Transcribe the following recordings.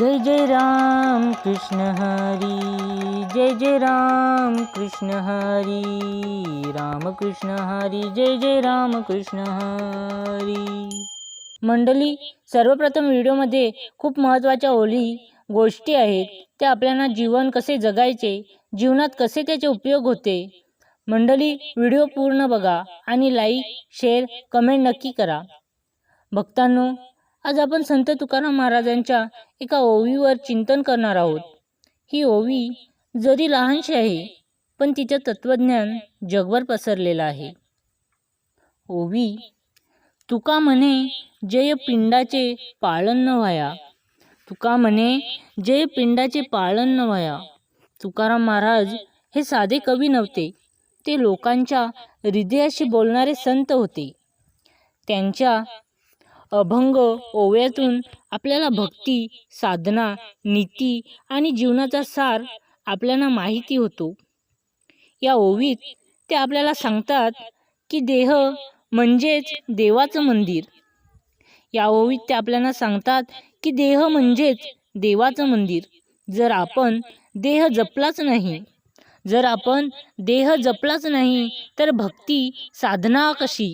जय जय राम कृष्ण हरी जय जय राम कृष्ण हरी राम कृष्ण हरी जय जय राम कृष्ण हरी. मंडळी सर्वप्रथम व्हिडिओमध्ये खूप महत्त्वाच्या ओळी गोष्टी आहेत. त्या आपल्याला जीवन कसे जगायचे जीवनात कसे त्याचे उपयोग होते. मंडळी व्हिडिओ पूर्ण बघा आणि लाईक शेअर कमेंट नक्की करा. भक्तांनो आज आपण संत तुकाराम महाराजांच्या एका ओवीवर चिंतन करणार आहोत. ही ओवी जरी लहानशी आहे पण तिचं तत्त्वज्ञान जगभर पसरलेलं आहे. ओवी तुका म्हणे जय पिंडाचे पाळण न व्हाया. तुका म्हणे जय पिंडाचे पाळण न व्हाया. तुकाराम महाराज हे साधे कवी नव्हते. ते लोकांच्या हृदयाशी बोलणारे संत होते. त्यांच्या अभंग ओव्यातून आपल्याला भक्ती साधना नीती आणि जीवनाचा सार आपल्याला माहिती होतो. या ओवीत ते आपल्याला सांगतात की देह म्हणजेच देवाचं मंदिर. या ओवीत ते आपल्याला सांगतात की देह म्हणजेच देवाचं मंदिर. जर आपण देह जपलाच नाही जर आपण देह जपलाच नाही तर भक्ती साधना कशी?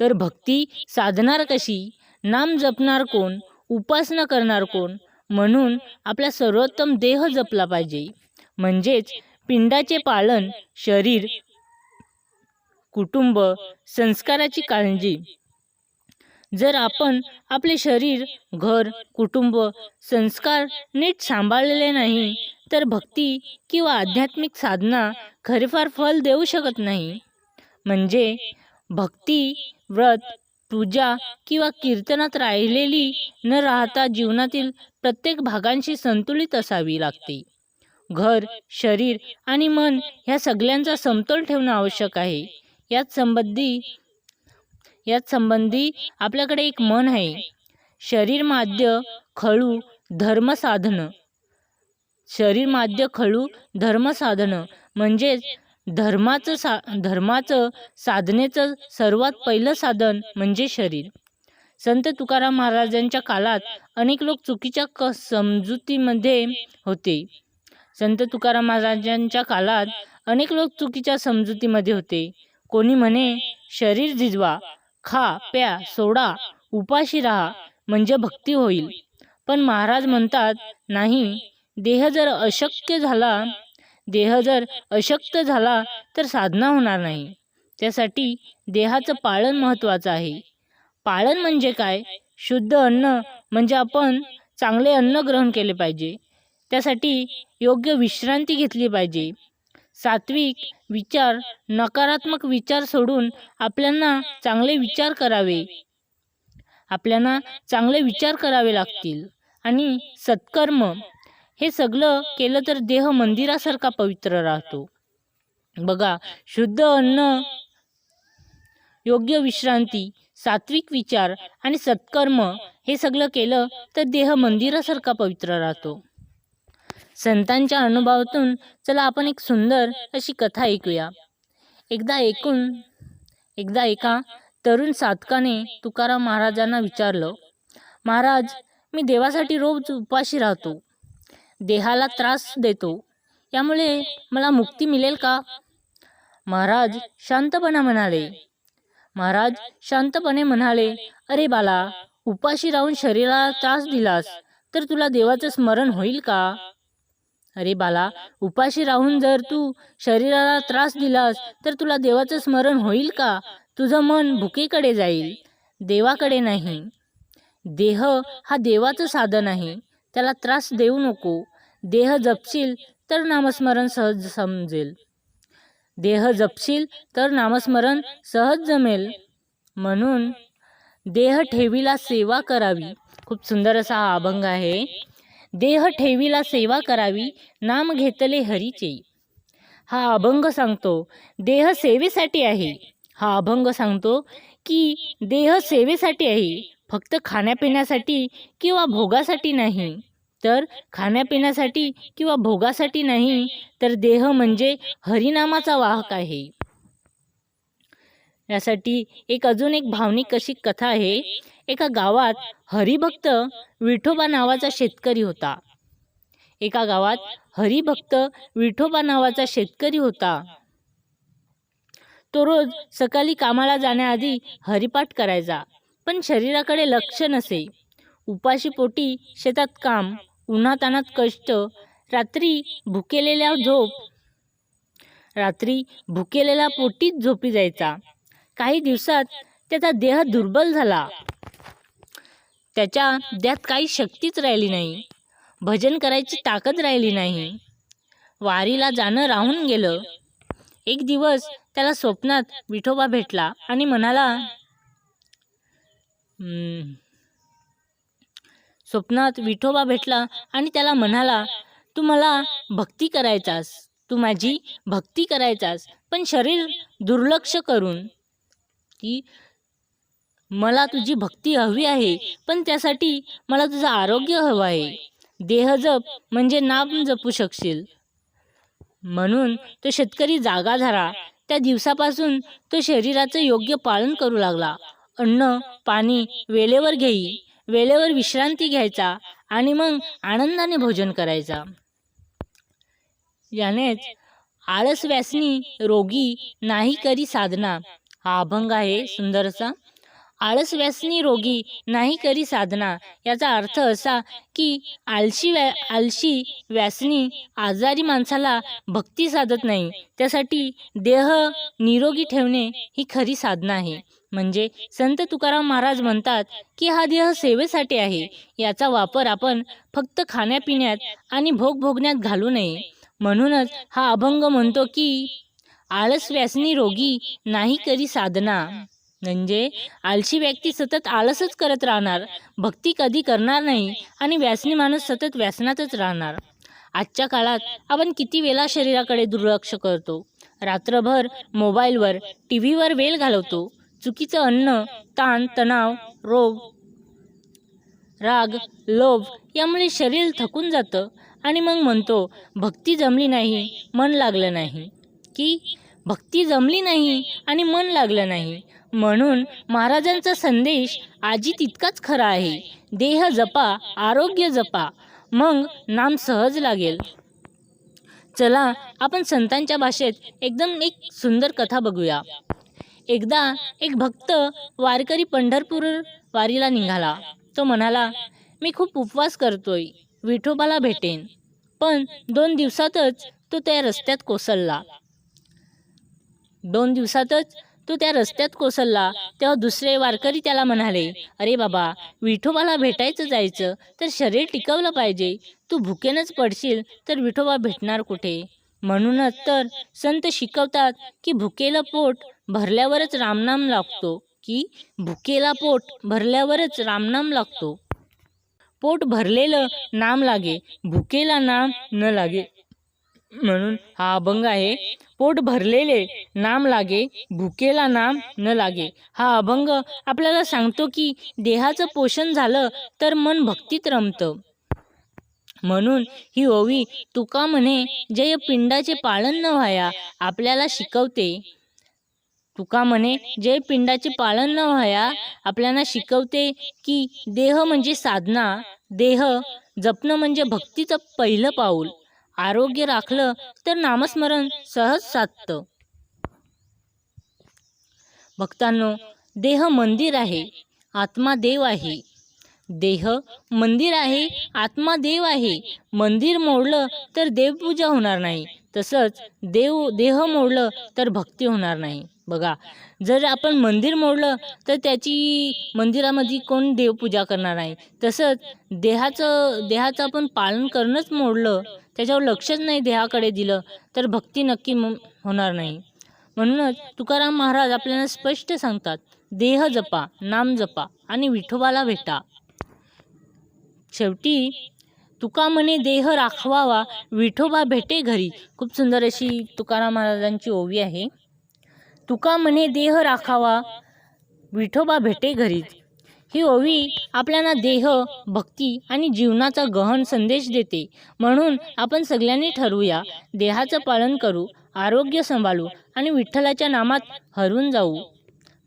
तर भक्ती साधणार कशी? नाम जपणार कोण? उपासना करणार कोण? म्हणून आपला सर्वोत्तम देह जपला पाहिजे. म्हणजेच पिंडाचे पालन शरीर कुटुंब संस्काराची काळजी. जर आपण आपले शरीर घर कुटुंब संस्कार नीट सांभाळलेले नाही तर भक्ती किंवा आध्यात्मिक साधना खरेफार फल देऊ शकत नाही. म्हणजे भक्ती व्रत पूजा किंवा कीर्तनात राहिलेली न राहता जीवनातील प्रत्येक भागांशी संतुलित असावी लागते. घर शरीर आणि मन ह्या सगळ्यांचा समतोल ठेवणं आवश्यक आहे. यात संबंधी यात संबंधी आपल्याकडे एक मन आहे. शरीर माध्य खळू धर्म साधन. शरीर माध्य खळू धर्म साधन. म्हणजेच धर्माचं सा धर्माचं साधनेचं सर्वात पहिलं साधन म्हणजे शरीर. संत तुकाराम महाराजांच्या काळात अनेक लोक चुकीच्या क समजुतीमध्ये होते. संत तुकाराम महाराजांच्या काळात अनेक लोक चुकीच्या समजुतीमध्ये होते. कोणी म्हणे शरीर झिजवा खा प्या सोडा उपाशी राहा म्हणजे भक्ती होईल. पण महाराज म्हणतात नाही देह जर अशक्य झाला देह जर अशक्त झाला तर साधना होणार नाही. त्यासाठी देहाचं पाळण महत्त्वाचं आहे. पाळण म्हणजे काय? शुद्ध अन्न म्हणजे आपण चांगले अन्न ग्रहण केले पाहिजे. त्यासाठी योग्य विश्रांती घेतली पाहिजे. सात्विक विचार नकारात्मक विचार सोडून आपल्यांना चांगले विचार करावे. आपल्यांना चांगले विचार करावे लागतील. आणि सत्कर्म हे सगळं केलं तर देह मंदिरासारखा पवित्र राहतो. बघा शुद्ध अन्न योग्य विश्रांती सात्विक विचार आणि सत्कर्म हे सगळं केलं तर देह मंदिरासारखा पवित्र राहतो. संतांच्या अनुभवातून चला आपण एक सुंदर अशी कथा ऐकूया. एकदा ऐकून एकदा एका तरुण साधकाने तुकाराम महाराजांना विचारलं महाराज मी देवासाठी रोज उपाशी राहतो. देहाला त्रास देतो. यामुळे मला मुक्ती मिळेल का? महाराज शांतपणा म्हणाले. महाराज शांतपणे म्हणाले अरे बाला उपाशी राहून शरीराला त्रास दिलास तर तुला देवाचं स्मरण होईल का? अरे बाला उपाशी राहून जर तू शरीराला त्रास दिलास तर तुला देवाचं स्मरण होईल का? तुझं मन भुकेकडे जाईल देवाकडे नाही. देह हा देवाचं साधन आहे. त्याला त्रास देऊ नको. देह जपशील तर नामस्मरण सहज समजेल. देह जपशील तर नामस्मरण सहज जमेल. म्हणून देह ठेवीला सेवा करावी. खूप सुंदर असा हा अभंग आहे. देह ठेवीला सेवा करावी नाम घेतले हरीचे. हा अभंग सांगतो देह सेवेसाठी आहे. हा अभंग सांगतो की देह सेवेसाठी आहे. फक्त खाण्यापिण्यासाठी किंवा भोगासाठी नाही. तर खाण्यापिण्यासाठी किंवा भोगासाठी नाही तर देह म्हणजे हरिनामाचा वाहक आहे. यासाठी एक अजून एक भावनिक अशी कथा आहे. एका गावात हरिभक्त विठोबा नावाचा शेतकरी होता. एका गावात हरिभक्त विठोबा नावाचा शेतकरी होता. तो रोज सकाळी कामाला जाण्याआधी हरिपाठ करायचा. पण शरीराकडे लक्ष नसे. उपाशी पोटी शेतात काम उन्हातानात कष्ट रात्री भुकेलेल्या झोप. रात्री भुकेलेला पोटीत झोपी जायचा. काही दिवसात त्याचा देह दुर्बल झाला. त्याच्या देहात काही शक्तीच राहिली नाही. भजन करायची ताकद राहिली नाही. वारीला जाणं राहून गेलं. एक दिवस त्याला स्वप्नात विठोबा भेटला आणि म्हणाला स्वप्नात विठोबा भेटला आणि त्याला म्हणाला तू मला भक्ती करायचास. तू माझी भक्ती करायचास. पण शरीर दुर्लक्ष करून की मला तुझी भक्ती हवी आहे पण त्यासाठी मला तुझं आरोग्य हवं आहे. देह जप म्हणजे नाम जपू शकशील. म्हणून तो शेतकरी जागा झाला त्या दिवसापासून तो शरीराचं योग्य पालन करू लागला. अन्न पाणी वेळेवर घेई वेळेवर विश्रांती घ्यायचा आणि मग आनंदाने भोजन करायचा. यानेच आळस व्यासनी रोगी नाही करी साधना. हा अभंग आहे सुंदरसा. आळस व्यासनी रोगी नाही करी साधना. याचा अर्थ असा की आळशी व्या आळशी व्यासनी आजारी माणसाला भक्ती साधत नाही. त्यासाठी देह निरोगी ठेवणे ही खरी साधना आहे. म्हणजे संत तुकाराम महाराज म्हणतात की हा देह सेवेसाठी आहे. याचा वापर आपण फक्त खाण्यापिण्यात आणि भोग भोगण्यात घालू नये. म्हणूनच हा अभंग म्हणतो की आळस व्यासनी रोगी नाही करी साधना. म्हणजे आळशी व्यक्ती सतत आळसच करत राहणार भक्ती कधी करणार नाही आणि व्यासनी माणूस सतत व्यसनातच राहणार. आजच्या काळात आपण किती वेळा शरीराकडे दुर्लक्ष करतो. रात्रभर मोबाईलवर टी व्हीवर वेळ घालवतो. चुकीचं अन्न ताण तणाव रोग राग लोभ यामुळे शरीर थकून जातं आणि मग म्हणतो भक्ती जमली नाही मन लागलं नाही. की भक्ती जमली नाही आणि मन लागलं नाही. म्हणून महाराजांचा संदेश आजी तितकाच खरा आहे देह जपा आरोग्य जपा मग नाम सहज लागेल. चला आपण संतांच्या भाषेत एकदम एक सुंदर कथा बघूया. एकदा एक भक्त वारकरी पंढरपूर वारीला निघाला. तो म्हणाला मी खूप उपवास करतोय विठोबाला भेटेन. पण दोन दिवसातच तो त्या रस्त्यात कोसळला. दोन दिवसातच तो त्या रस्त्यात कोसळला. तेव्हा दुसरे वारकरी त्याला म्हणाले अरे बाबा विठोबाला भेटायचं जायचं तर शरीर टिकवलं पाहिजे. तू भुकेनच पडशील तर विठोबा भेटणार कुठे? म्हणूनच तर संत शिकवतात की भुकेलं पोट भरल्यावरच रामनाम लागतो की भुकेला पोट भरल्यावरच रामनाम लागतो. पोट भरलेलं नाम लागे भुकेला नाम न लागे. म्हणून हा अभंग आहे पोट भरलेले नाम लागे भुकेला नाम न लागे. हा अभंग आपल्याला सांगतो की देहाचं पोषण झालं तर मन भक्तीत रमतं. म्हणून ही ओवी तुका म्हणे जय पिंडाचे पालन न व्हाया आपल्याला शिकवते. तुका म्हणे जे पिंडाचे पालन न व्हाया आपल्याला शिकवते की देह म्हणजे साधना देह जपणं म्हणजे भक्तीचं पहिलं पाऊल. आरोग्य राखलं तर नामस्मरण सहज साधतं. भक्तांनो देह मंदिर आहे आत्मा देव आहे. देह मंदिर आहे आत्मा देव आहे. मंदिर मोडलं तर देवपूजा होणार नाही तसंच देव देह मोडलं तर भक्ती होणार नाही. बघा जर आपण मंदिर मोडलं तर त्याची मंदिरामध्ये कोण देवपूजा करणार नाही तसंच देहाचं देहाचं आपण पालन करणंच मोडलं त्याच्यावर लक्षच नाही देहाकडे दिलं तर भक्ती नक्की होणार नाही. म्हणूनच तुकाराम महाराज आपल्याला स्पष्ट सांगतात देह जपा नाम जपा आणि विठोबाला भेटा. शेवटी तुका म्हणे देह राखवावा विठोबा भेटे घरी. खूप सुंदर अशी तुकाराम महाराजांची ओवी आहे. तुका म्हणे देह राखावा. विठोबा भेटे घरी ही ओवी आपल्याला देह भक्ती आणि जीवनाचा गहन संदेश देते. म्हणून आपण सगळ्यांनी ठरवूया देहाचं पालन करू आरोग्य सांभाळू आणि विठ्ठलाच्या नामात हरून जाऊ.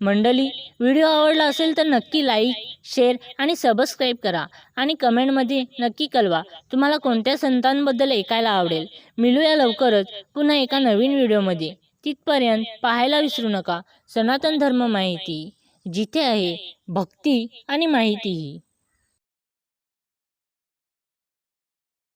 मंडली व्हिडिओ आवडला असेल तर नक्की लाईक शेअर आणि सबस्क्राईब करा आणि कमेंटमध्ये नक्की कळवा तुम्हाला कोणत्या संतांबद्दल ऐकायला आवडेल. मिळूया लवकरच पुन्हा एका नवीन व्हिडिओमध्ये. तिथपर्यंत पाहायला विसरू नका. सनातन धर्म माहिती जिथे आहे भक्ती आणि माहितीही.